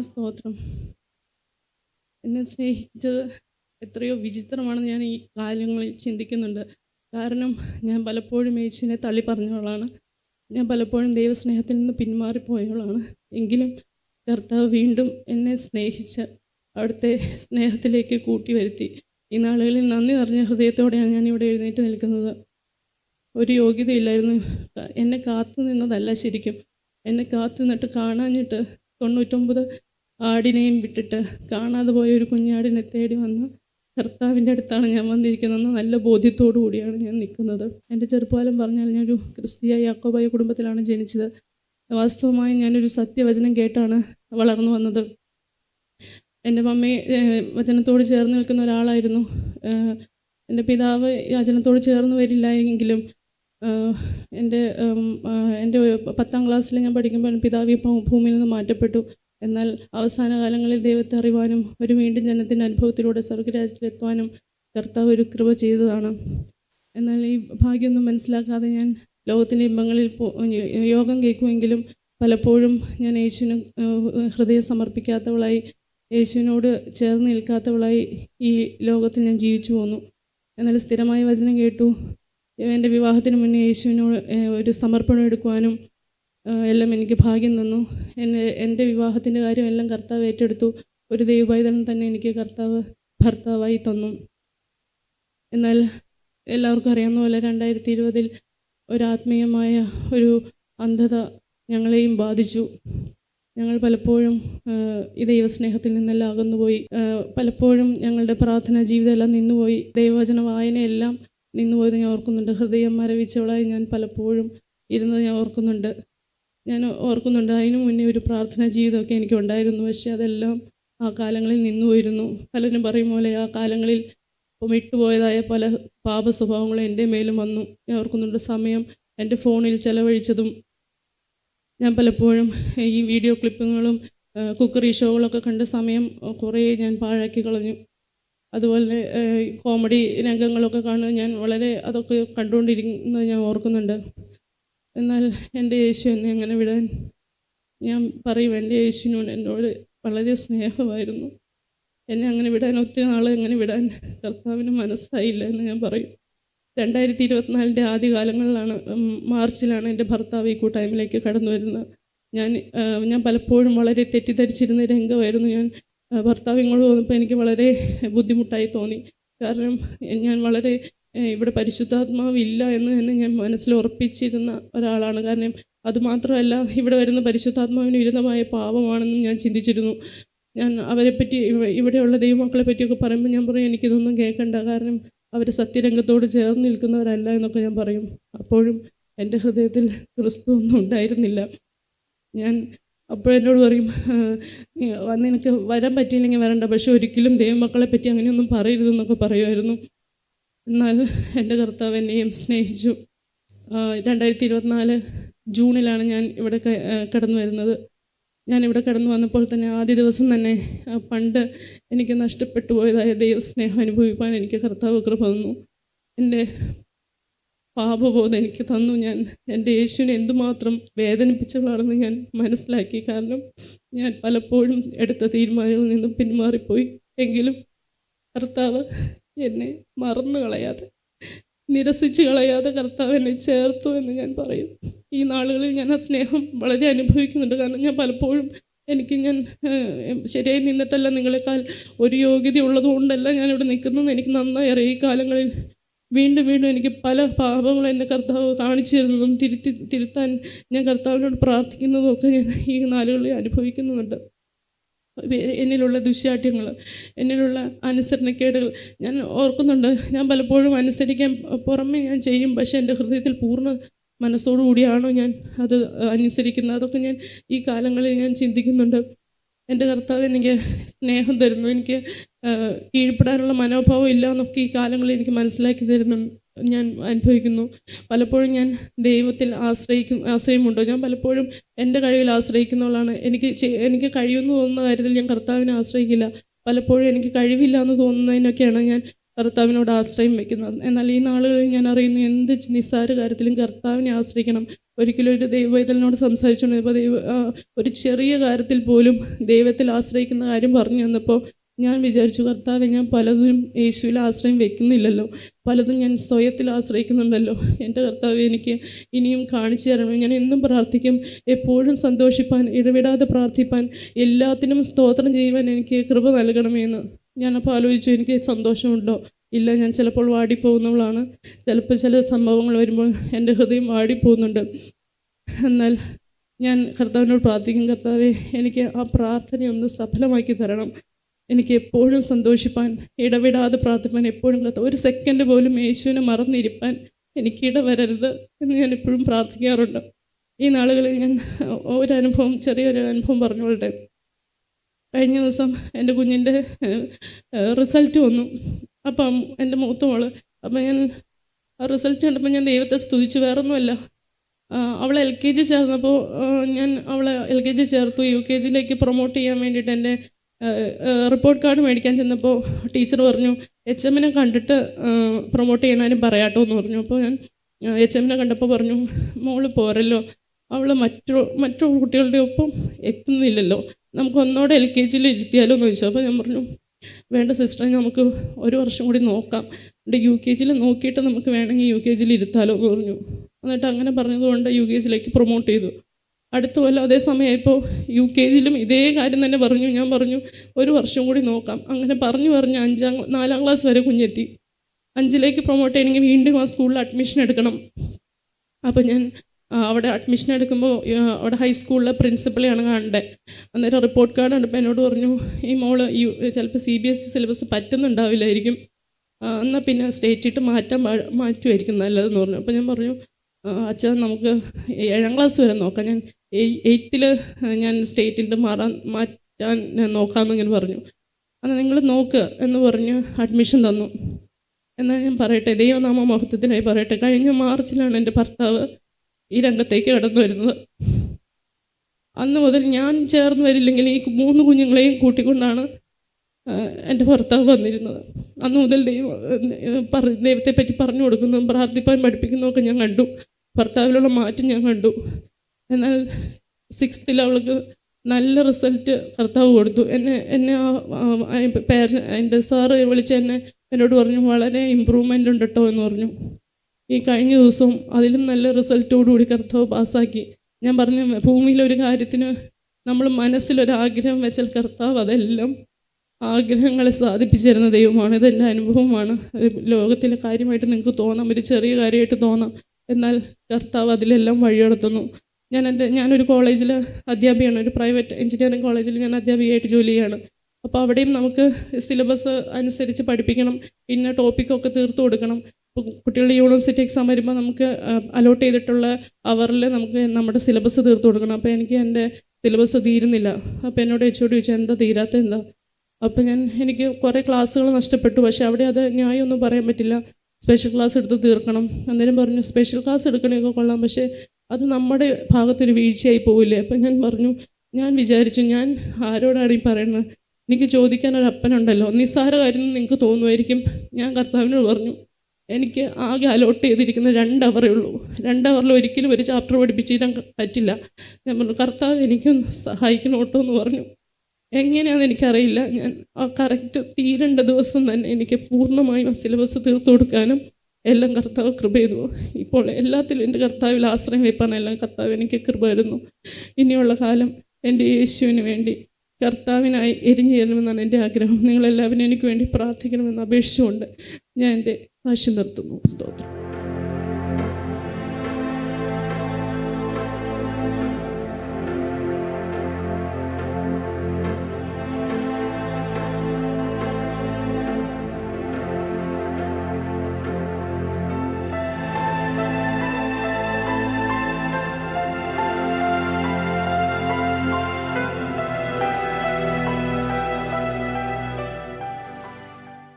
സ്തോത്രം. എന്നെ സ്നേഹിച്ചത് എത്രയോ വിചിത്രമാണെന്ന് ഞാൻ ഈ കാലങ്ങളിൽ ചിന്തിക്കുന്നുണ്ട്. കാരണം ഞാൻ പലപ്പോഴും യേശുവിനെ തള്ളി പറഞ്ഞവളാണ്. ഞാൻ പലപ്പോഴും ദൈവസ്നേഹത്തിൽ നിന്ന് പിന്മാറിപ്പോയവളാണ് എങ്കിലും കർത്താവ് വീണ്ടും എന്നെ സ്നേഹിച്ച് അവിടുത്തെ സ്നേഹത്തിലേക്ക് കൂട്ടി വരുത്തി. ഈ നാളുകളിൽ നന്ദി നിറഞ്ഞ ഹൃദയത്തോടെയാണ് ഞാൻ ഇവിടെ എഴുന്നേറ്റ് നിൽക്കുന്നത്. ഒരു യോഗ്യതയില്ലായിരുന്നു. എന്നെ കാത്തു നിന്നതല്ല ശരിക്കും. എന്നെ കാത്തു നിന്നിട്ട് കാണാഞ്ഞിട്ട് തൊണ്ണൂറ്റൊമ്പത് ആടിനെയും വിട്ടിട്ട് കാണാതെ പോയ ഒരു കുഞ്ഞാടിനെ തേടി വന്ന് കർത്താവിന്റെ അടുത്താണ് ഞാൻ വന്നിരിക്കുന്നതെന്ന് നല്ല ബോധ്യത്തോടു കൂടിയാണ് ഞാൻ നിൽക്കുന്നത്. എന്റെ ചെറുപ്പകാലം പറഞ്ഞാൽ ഞാനൊരു ക്രിസ്തീയ യാക്കോബായ കുടുംബത്തിലാണ് ജനിച്ചത്. വാസ്തവമായി ഞാനൊരു സത്യവചനം കേട്ടാണ് വളർന്നു വന്നത്. എന്റെ മമ്മി ഏഹ്, വചനത്തോട് ചേർന്ന് നിൽക്കുന്ന ഒരാളായിരുന്നു. എന്റെ പിതാവ് വചനത്തോട് ചേർന്ന് വരില്ല എങ്കിലും എന്റെ എന്റെ പത്താം ക്ലാസ്സിൽ ഞാൻ പഠിക്കുമ്പോൾ പിതാവ് ഭൂമിയിൽ നിന്ന് മാറ്റപ്പെട്ടു. എന്നാൽ അവസാന കാലങ്ങളിൽ ദൈവത്തെ അറിവാനും ഒരു വീണ്ടും ജനത്തിന്റെ അനുഭവത്തിലൂടെ സ്വർഗരാജ്യത്തിലെത്തുവാനും കർത്താവ് ഒരു കൃപ ചെയ്തതാണ്. എന്നാൽ ഈ ഭാഗ്യമൊന്നും മനസ്സിലാക്കാതെ ഞാൻ ലോകത്തിന്റെ ഇമ്പങ്ങളിൽ യോഗം കേൾക്കുമെങ്കിലും പലപ്പോഴും ഞാൻ യേശുവിന് ഹൃദയം സമർപ്പിക്കാത്തവളായി യേശുവിനോട് ചേർന്ന് നിൽക്കാത്തവളായി ഈ ലോകത്തിൽ ഞാൻ ജീവിച്ചു പോന്നു. എന്നാൽ സ്ഥിരമായ വചനം കേട്ടു. എന്റെ വിവാഹത്തിന് മുന്നേ യേശുവിനോട് ഒരു സമർപ്പണം എടുക്കുവാനും എല്ലാം എനിക്ക് ഭാഗ്യം തന്നു. എന്നെ എന്റെ വിവാഹത്തിന്റെ കാര്യം എല്ലാം കർത്താവ് ഏറ്റെടുത്തു. ഒരു ദൈവപൈതലം തന്നെ എനിക്ക് കർത്താവ് ഭർത്താവായി തന്നു. എന്നാൽ എല്ലാവർക്കും അറിയാവുന്ന പോലെ രണ്ടായിരത്തി ഇരുപതിൽ ഒരാത്മീയമായ ഒരു അന്ധത ഞങ്ങളെയും ബാധിച്ചു. ഞങ്ങൾ പലപ്പോഴും ഈ ദൈവസ്നേഹത്തിൽ നിന്നെല്ലാം അകന്നുപോയി. പലപ്പോഴും ഞങ്ങളുടെ പ്രാർത്ഥനാ ജീവിതമെല്ലാം നിന്നുപോയി. ദൈവവചന വായനയെല്ലാം നിന്നുപോയത് ഞാൻ ഓർക്കുന്നുണ്ട്. ഹൃദയം മരവിച്ചവളായി ഞാൻ പലപ്പോഴും ഇരുന്നത് ഞാൻ ഓർക്കുന്നുണ്ട്. ഞാൻ ഓർക്കുന്നുണ്ട്. അതിനു മുന്നേ ഒരു പ്രാർത്ഥനാ ജീവിതമൊക്കെ എനിക്ക് ഉണ്ടായിരുന്നു പക്ഷേ അതെല്ലാം ആ കാലങ്ങളിൽ നിന്നു പോയിരുന്നു. പലരും പറയും പോലെ ആ കാലങ്ങളിൽ ഇപ്പം വിട്ടുപോയതായ പല പാപ സ്വഭാവങ്ങളും എന്റെ മേലും വന്നു. ഞാൻ ഓർക്കുന്നുണ്ട് സമയം എന്റെ ഫോണിൽ ചെലവഴിച്ചതും ഞാൻ പലപ്പോഴും ഈ വീഡിയോ ക്ലിപ്പുകളും കുക്കറി ഷോകളൊക്കെ കണ്ട സമയം കുറേ ഞാൻ പാഴാക്കി കളഞ്ഞു. അതുപോലെ കോമഡി രംഗങ്ങളൊക്കെ കാണുക ഞാൻ വളരെ അതൊക്കെ കണ്ടുകൊണ്ടിരിക്കുന്നത് ഞാൻ ഓർക്കുന്നുണ്ട്. എന്നാൽ എന്റെ യേശു എന്നെ അങ്ങനെ വിടാൻ ഞാൻ പറയും. എന്റെ യേശുവിനോട് എന്നോട് വളരെ സ്നേഹമായിരുന്നു. എന്നെ അങ്ങനെ വിടാൻ ഒത്തിരി നാളെ അങ്ങനെ വിടാൻ കർത്താവിന് മനസ്സായില്ല എന്ന് ഞാൻ പറയും. രണ്ടായിരത്തി ഇരുപത്തിനാലിന്റെ ആദ്യകാലങ്ങളിലാണ് മാർച്ചിലാണ് എന്റെ ഭർത്താവ് ഈ കൂട്ടായ്മയിലേക്ക് കടന്നു വരുന്നത്. ഞാൻ ഞാൻ പലപ്പോഴും വളരെ തെറ്റിദ്ധരിച്ചിരുന്ന രംഗമായിരുന്നു. ഞാൻ ഭർത്താവ് ഇങ്ങോട്ട് വന്നപ്പോൾ എനിക്ക് വളരെ ബുദ്ധിമുട്ടായി തോന്നി. കാരണം ഞാൻ വളരെ ഇവിടെ പരിശുദ്ധാത്മാവില്ല എന്ന് തന്നെ ഞാൻ മനസ്സിൽ ഉറപ്പിച്ചിരുന്ന ഒരാളാണ്. കാരണം അതുമാത്രമല്ല ഇവിടെ വരുന്ന പരിശുദ്ധാത്മാവിന് വിരുദ്ധമായ പാപമാണെന്നും ഞാൻ ചിന്തിച്ചിരുന്നു. ഞാൻ അവരെപ്പറ്റി പറ്റി ഇവിടെയുള്ള ദൈവമക്കളെ പറ്റിയൊക്കെ പറയുമ്പോൾ ഞാൻ പറയും എനിക്കിതൊന്നും കേൾക്കണ്ട. കാരണം അവർ സത്യരംഗത്തോട് ചേർന്ന് നിൽക്കുന്നവരല്ല എന്നൊക്കെ ഞാൻ പറയും. അപ്പോഴും എന്റെ ഹൃദയത്തിൽ ക്രിസ്തു ഒന്നും ഉണ്ടായിരുന്നില്ല. ഞാൻ അപ്പോൾ എന്നോട് പറയും "ആ, നീ വ- നിനക്ക് വരാൻ പറ്റിയില്ലെങ്കിൽ വരണ്ട. പക്ഷെ ഒരിക്കലും ദൈവമക്കളെ പറ്റി അങ്ങനെയൊന്നും പറയരുതെന്നൊക്കെ പറയുമായിരുന്നു. എന്നാൽ എന്റെ കർത്താവ് എന്നെയും സ്നേഹിച്ചു. രണ്ടായിരത്തി ഇരുപത്തിനാല് ജൂണിലാണ് ഞാൻ ഇവിടെ കടന്നു വരുന്നത്. ഞാൻ ഇവിടെ കടന്നു വന്നപ്പോൾ തന്നെ ആദ്യ ദിവസം തന്നെ പണ്ട് എനിക്ക് നഷ്ടപ്പെട്ടു പോയതായ ദൈവസ്നേഹം അനുഭവിക്കാൻ എനിക്ക് കർത്താവ് കൃപ തന്നു. എന്റെ പാപബോധം എനിക്ക് തന്നു. ഞാൻ എന്റെ യേശുവിനെ എന്തുമാത്രം വേദനിപ്പിച്ചവളാണെന്ന് ഞാൻ മനസ്സിലാക്കി. കാരണം ഞാൻ പലപ്പോഴും എടുത്ത തീരുമാനങ്ങളിൽ നിന്നും പിന്മാറിപ്പോയി. എങ്കിലും കർത്താവ് എന്നെ മറന്നു കളയാതെ നിരസിച്ച് കളയാതെ കർത്താവ് എന്നെ ചേർത്തു എന്ന് ഞാൻ പറയും. ഈ നാളുകളിൽ ഞാൻ ആ സ്നേഹം വളരെ അനുഭവിക്കുന്നുണ്ട്. കാരണം ഞാൻ പലപ്പോഴും എനിക്ക് ഞാൻ ശരിയായി നിന്നിട്ടല്ല നിങ്ങളെക്കാൾ ഒരു യോഗ്യത ഉള്ളതുകൊണ്ടല്ല ഞാനിവിടെ നിൽക്കുന്നത്. എനിക്ക് നന്നായി അറിയാം. ഈ കാലങ്ങളിൽ വീണ്ടും വീണ്ടും എനിക്ക് പല പാപങ്ങളും എന്റെ കർത്താവ് കാണിച്ചു തരുന്നതും തിരുത്തി തിരുത്താൻ ഞാൻ കർത്താവിനോട് പ്രാർത്ഥിക്കുന്നതും ഒക്കെ ഞാൻ ഈ നാളുകളിൽ അനുഭവിക്കുന്നുണ്ട്. എന്നിലുള്ള ദുശ്ശാഠ്യങ്ങൾ എന്നിലുള്ള അനുസരണക്കേടുകൾ ഞാൻ ഓർക്കുന്നുണ്ട് ഞാൻ പലപ്പോഴും അനുസരിക്കാൻ പുറമെ ഞാൻ ചെയ്യും പക്ഷേ എന്റെ ഹൃദയത്തിൽ പൂർണ മനസ്സോടുകൂടിയാണോ ഞാൻ അത് അനുസരിക്കുന്നത്. അതൊക്കെ ഞാൻ ഈ കാലങ്ങളിൽ ഞാൻ ചിന്തിക്കുന്നുണ്ട്. എന്റെ കർത്താവ് എനിക്ക് സ്നേഹം തരുന്നു. എനിക്ക് കീഴ്പ്പെടാനുള്ള മനോഭാവം ഇല്ല എന്നൊക്കെ ഈ കാലങ്ങളിൽ എനിക്ക് മനസ്സിലാക്കി തരുന്നു ഞാൻ അനുഭവിക്കുന്നു. പലപ്പോഴും ഞാൻ ദൈവത്തിൽ ആശ്രയിക്കും ആശ്രയമുണ്ടോ? ഞാൻ പലപ്പോഴും എന്റെ കഴിവിൽ ആശ്രയിക്കുന്നവളാണ്. എനിക്ക് എനിക്ക് കഴിയുമെന്ന് തോന്നുന്ന കാര്യത്തിൽ ഞാൻ കർത്താവിനെ ആശ്രയിക്കില്ല. പലപ്പോഴും എനിക്ക് കഴിവില്ല എന്ന് തോന്നുന്നതിനൊക്കെയാണ് ഞാൻ കർത്താവിനോട് ആശ്രയം വെക്കുന്നത്. എന്നാൽ ഈ നാളുകളിൽ ഞാൻ അറിയുന്നു എന്ത് നിസ്സാര കാര്യത്തിലും കർത്താവിനെ ആശ്രയിക്കണം. ഒരിക്കലും ഒരു ദൈവവേദലിനോട് സംസാരിച്ചുകൊണ്ടിരുന്നപ്പോൾ ദൈവ ഒരു ചെറിയ കാര്യത്തിൽ പോലും ദൈവത്തിൽ ആശ്രയിക്കുന്ന കാര്യം പറഞ്ഞു തന്നപ്പോൾ ഞാൻ വിചാരിച്ചു കർത്താവ് ഞാൻ പലതും യേശുവിൽ ആശ്രയം വെക്കുന്നില്ലല്ലോ. പലതും ഞാൻ സ്വയത്തിൽ ആശ്രയിക്കുന്നുണ്ടല്ലോ. എന്റെ കർത്താവ് എനിക്ക് ഇനിയും കാണിച്ചു തരണം ഞാൻ എന്നും പ്രാർത്ഥിക്കും. എപ്പോഴും സന്തോഷിപ്പാൻ ഇടവിടാതെ പ്രാർത്ഥിപ്പാൻ എല്ലാത്തിനും സ്തോത്രം ചെയ്യുവാൻ എനിക്ക് കൃപ നൽകണമെന്ന് ഞാനപ്പോൾ ആലോചിച്ചു. എനിക്ക് സന്തോഷമുണ്ടോ? ഇല്ല ഞാൻ ചിലപ്പോൾ വാടിപ്പോകുന്നവളാണ്. ചിലപ്പോൾ ചില സംഭവങ്ങൾ വരുമ്പോൾ എന്റെ ഹൃദയം വാടിപ്പോകുന്നുണ്ട്. എന്നാൽ ഞാൻ കർത്താവിനോട് പ്രാർത്ഥിക്കും. കർത്താവെ എനിക്ക് ആ പ്രാർത്ഥനയൊന്ന് സഫലമാക്കി തരണം. എനിക്ക് എപ്പോഴും സന്തോഷിപ്പാൻ ഇടവിടാതെ പ്രാർത്ഥിപ്പാൻ എപ്പോഴും കത്ത്. ഒരു സെക്കൻഡ് പോലും യേശുവിനെ മറന്നിരിപ്പാൻ എനിക്ക് ഇടവരരുത് എന്ന് ഞാൻ എപ്പോഴും പ്രാർത്ഥിക്കാറുണ്ട്. ഈ നാളുകളിൽ ഞാൻ ഒരു അനുഭവം ചെറിയൊരു അനുഭവം പറഞ്ഞുകൊള്ളട്ടെ. കഴിഞ്ഞ ദിവസം എന്റെ കുഞ്ഞിന്റെ റിസൾട്ട് വന്നു. അപ്പം എന്റെ മൂത്ത അപ്പം ഞാൻ ആ റിസൾട്ട് കണ്ടപ്പോൾ ഞാൻ ദൈവത്തെ സ്തുതിച്ചു. വേറൊന്നുമല്ല. അവളെ എൽ കെ ജി ചേർന്നപ്പോൾ ഞാൻ അവളെ എൽ കെ ജി ചേർത്തു. യു കെ ജിയിലേക്ക് പ്രൊമോട്ട് ചെയ്യാൻ വേണ്ടിയിട്ട് എന്റെ റിപ്പോർട്ട് കാർഡ് മേടിക്കാൻ ചെന്നപ്പോൾ ടീച്ചർ പറഞ്ഞു എച്ച് എമ്മിനെ കണ്ടിട്ട് പ്രൊമോട്ട് ചെയ്യണതിന് പറയാട്ടോ എന്ന് പറഞ്ഞു. അപ്പോൾ ഞാൻ എച്ച് എമ്മിനെ കണ്ടപ്പോൾ പറഞ്ഞു മോൾ പോരല്ലോ. അവൾ മറ്റു മറ്റു കുട്ടികളുടെ ഒപ്പം എത്തുന്നില്ലല്ലോ. നമുക്ക് ഒന്നോടെ എൽ കെ ജിയിൽ ഇരുത്തിയാലോ എന്ന് ചോദിച്ചു. അപ്പോൾ ഞാൻ പറഞ്ഞു വേണ്ട സിസ്റ്റർ നമുക്ക് ഒരു വർഷം കൂടി നോക്കാം. എന്നിട്ട് യു കെ ജിയിൽ നോക്കിയിട്ട് നമുക്ക് വേണമെങ്കിൽ യു കെ ജിയിൽ ഇരുത്താലോ എന്ന് പറഞ്ഞു. എന്നിട്ട് അങ്ങനെ പറഞ്ഞതുകൊണ്ട് യു കെ ജിയിലേക്ക് പ്രൊമോട്ട് ചെയ്തു. അടുത്ത കൊല്ലം അതേ സമയമായപ്പോൾ യു കെ ജിയിലും ഇതേ കാര്യം തന്നെ പറഞ്ഞു. ഞാൻ പറഞ്ഞു ഒരു വർഷം കൂടി നോക്കാം. അങ്ങനെ പറഞ്ഞു പറഞ്ഞ് അഞ്ചാം നാലാം ക്ലാസ് വരെ കുഞ്ഞെത്തി. അഞ്ചിലേക്ക് പ്രൊമോട്ട് ചെയ്യണമെങ്കിൽ വീണ്ടും ആ സ്കൂളിൽ അഡ്മിഷൻ എടുക്കണം. അപ്പോൾ ഞാൻ അവിടെ അഡ്മിഷൻ എടുക്കുമ്പോൾ അവിടെ ഹൈസ്കൂളിലെ പ്രിൻസിപ്പളെയാണ് കാണേണ്ടത് അന്നേരം റിപ്പോർട്ട് കാർഡ് കണ്ടപ്പോൾ എന്നോട് പറഞ്ഞു ഈ മോൾ ഈ ചിലപ്പോൾ C B S E syllabus പറ്റുന്നുണ്ടാവില്ലായിരിക്കും. എന്നാൽ പിന്നെ സ്റ്റേറ്റ് ഇട്ട് മാറ്റാൻ മാറ്റുമായിരിക്കും നല്ലതെന്ന് പറഞ്ഞു. അപ്പോൾ ഞാൻ പറഞ്ഞു അച്ഛൻ നമുക്ക് ഏഴാം ക്ലാസ് വരെ നോക്കാം. ഞാൻ എയ്ത്തിൽ ഞാൻ സ്റ്റേറ്റിന്റെ മാറാൻ മാറ്റാൻ ഞാൻ നോക്കാമെന്നിങ്ങനെ പറഞ്ഞു. അന്ന് നിങ്ങൾ നോക്ക് എന്ന് പറഞ്ഞ് അഡ്മിഷൻ തന്നു. എന്നാൽ ഞാൻ പറയട്ടെ ദൈവനാമ മഹത്വത്തിനായി പറയട്ടെ കഴിഞ്ഞ മാർച്ചിലാണ് എന്റെ ഭർത്താവ് ഈ രംഗത്തേക്ക് കടന്നു വരുന്നത്. അന്ന് മുതൽ ഞാൻ ചേർന്ന് വരില്ലെങ്കിൽ ഈ മൂന്ന് കുഞ്ഞുങ്ങളെയും കൂട്ടിക്കൊണ്ടാണ് എന്റെ ഭർത്താവ് വന്നിരുന്നത്. അന്ന് മുതൽ ദൈവം ഏഹ്, പറ ദൈവത്തെ പറ്റി പറഞ്ഞു കൊടുക്കുന്നതും പ്രാർത്ഥിപ്പാൻ പഠിപ്പിക്കുന്നതൊക്കെ ഞാൻ കണ്ടു. ഭർത്താവിലുള്ള മാറ്റം ഞാൻ കണ്ടു. എന്നാൽ സിക്സ്ത്തിൽ അവൾക്ക് നല്ല റിസൾട്ട് കർത്താവ് കൊടുത്തു. എന്നെ എന്നെ പേര എന്റെ സാറ് വിളിച്ച് എന്നെ എന്നോട് പറഞ്ഞു വളരെ ഇമ്പ്രൂവ്മെന്റ് ഉണ്ട് കേട്ടോ എന്ന് പറഞ്ഞു. ഈ കഴിഞ്ഞ ദിവസവും അതിലും നല്ല റിസൾട്ടോടുകൂടി കർത്താവ് പാസ്സാക്കി. ഞാൻ പറഞ്ഞു ഭൂമിയിലൊരു കാര്യത്തിന് നമ്മൾ മനസ്സിലൊരാഗ്രഹം വെച്ചാൽ കർത്താവ് അതെല്ലാം ആഗ്രഹങ്ങളെ സാധിപ്പിച്ചു തരുന്ന ദൈവമാണ്. ഇതെന്റെ അനുഭവമാണ്. ലോകത്തിലെ കാര്യമായിട്ട് നിങ്ങൾക്ക് തോന്നാം. ഒരു ചെറിയ കാര്യമായിട്ട് തോന്നാം. എന്നാൽ കർത്താവ് അതിലെല്ലാം വഴിയെടുത്തുന്നു. ഞാൻ എന്റെ ഞാനൊരു കോളേജിൽ അധ്യാപികയാണ് ഒരു പ്രൈവറ്റ് എഞ്ചിനീയറിംഗ് കോളേജിൽ ഞാൻ അധ്യാപികയായിട്ട് ജോലി ചെയ്യാണ്. അപ്പോൾ അവിടെയും നമുക്ക് സിലബസ് അനുസരിച്ച് പഠിപ്പിക്കണം ഇന്ന ടോപ്പിക്കൊക്കെ തീർത്ത് കൊടുക്കണം. കുട്ടികളുടെ യൂണിവേഴ്സിറ്റി എക്സാം വരുമ്പോൾ നമുക്ക് അലോട്ട് ചെയ്തിട്ടുള്ള അവറിൽ നമുക്ക് നമ്മുടെ സിലബസ് തീർത്ത് കൊടുക്കണം. അപ്പോൾ എനിക്ക് എന്റെ സിലബസ് തീരുന്നില്ല. അപ്പോൾ എന്നോട് എച്ച് ചോദിച്ചു എന്താ തീരാത്ത? എന്താ? അപ്പോൾ ഞാൻ എനിക്ക് കുറേ ക്ലാസ്സുകൾ നഷ്ടപ്പെട്ടു. പക്ഷേ അവിടെ അത് ന്യായമൊന്നും പറയാൻ പറ്റില്ല. സ്പെഷ്യൽ ക്ലാസ് എടുത്ത് തീർക്കണം. അന്നേരം പറഞ്ഞു സ്പെഷ്യൽ ക്ലാസ് എടുക്കണമെങ്കിൽ കൊള്ളാം. പക്ഷേ അത് നമ്മുടെ ഭാഗത്തൊരു വീഴ്ചയായി പോവില്ലേ? അപ്പം ഞാൻ പറഞ്ഞു ഞാൻ വിചാരിച്ചു ഞാൻ ആരോടാണ് ഈ പറയുന്നത്? എനിക്ക് ചോദിക്കാൻ ഒരു അപ്പനുണ്ടല്ലോ. നിസ്സാര കാര്യം നിങ്ങൾക്ക് തോന്നുമായിരിക്കും ഞാൻ കർത്താവിനോട് പറഞ്ഞു എനിക്ക് ആകെ അലോട്ട് ചെയ്തിരിക്കുന്ന രണ്ട് അവറേ ഉള്ളൂ. രണ്ട് അവറിൽ ഒരിക്കലും ഒരു ചാപ്റ്റർ പഠിപ്പിച്ചിരാൻ പറ്റില്ല. ഞാൻ പറഞ്ഞു കർത്താവ് എനിക്കൊന്ന് സഹായിക്കണം ഓട്ടോ എന്ന് പറഞ്ഞു. എങ്ങനെയാണെന്ന് എനിക്കറിയില്ല. ഞാൻ ആ കറക്റ്റ് തീരേണ്ട ദിവസം തന്നെ എനിക്ക് പൂർണമായും ആ സിലബസ് തീർത്തു കൊടുക്കാനും എല്ലാം കർത്താവ് കൃപ ചെയ്തു. ഇപ്പോൾ എല്ലാത്തിലും എന്റെ കർത്താവിൽ ആശ്രയം വെപ്പാനെല്ലാം കർത്താവ് എനിക്ക് കൃപ തരുന്നു. ഇനിയുള്ള കാലം എന്റെ യേശുവിന് വേണ്ടി കർത്താവിനായി എരിഞ്ഞു എന്റെ ആഗ്രഹം. നിങ്ങളെല്ലാവരും എനിക്ക് വേണ്ടി പ്രാർത്ഥിക്കണമെന്ന് അപേക്ഷിച്ചുകൊണ്ട് ഞാൻ എന്റെ സാക്ഷ്യം നിർത്തുന്നു. സ്തോത്രം.